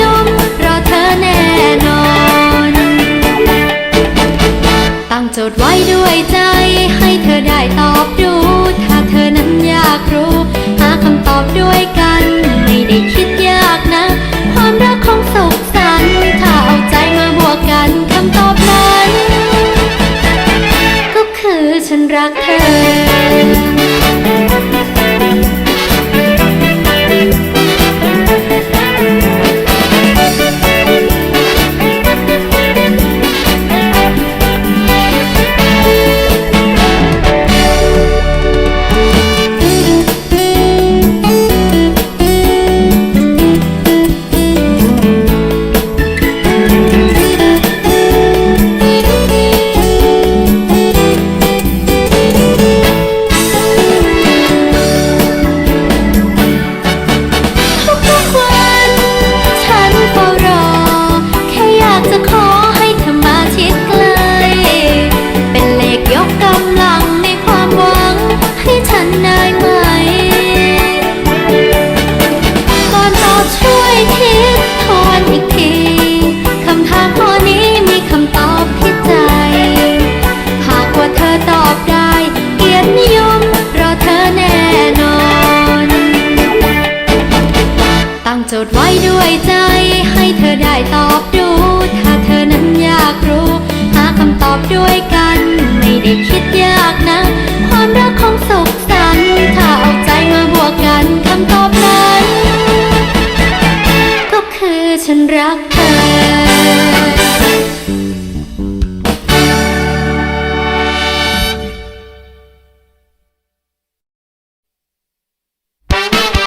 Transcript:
ยอมรอเธอแน่นอนตั้งโจทย์ไว้ด้วยใจให้เธอได้ตอบรู้ถ้าเธอนั้นอยากรู้ หาคำตอบด้วยกัน ไม่ได้คิดยากนะ ความรักของสุขสันต์ถ้าเอาใจมาบวกกันคำตอบนั้น ก็คือฉันรักเธอ จดไว้ด้วยใจ ให้เธอได้ตอบดู ถ้าเธอนั้นอยากรู้ หาคำตอบด้วยกัน ไม่ได้คิดยากนะ ความรักของสุขสันต์ถ้าเอาใจมาบวกกันคำตอบนั้นก็คือฉันรัก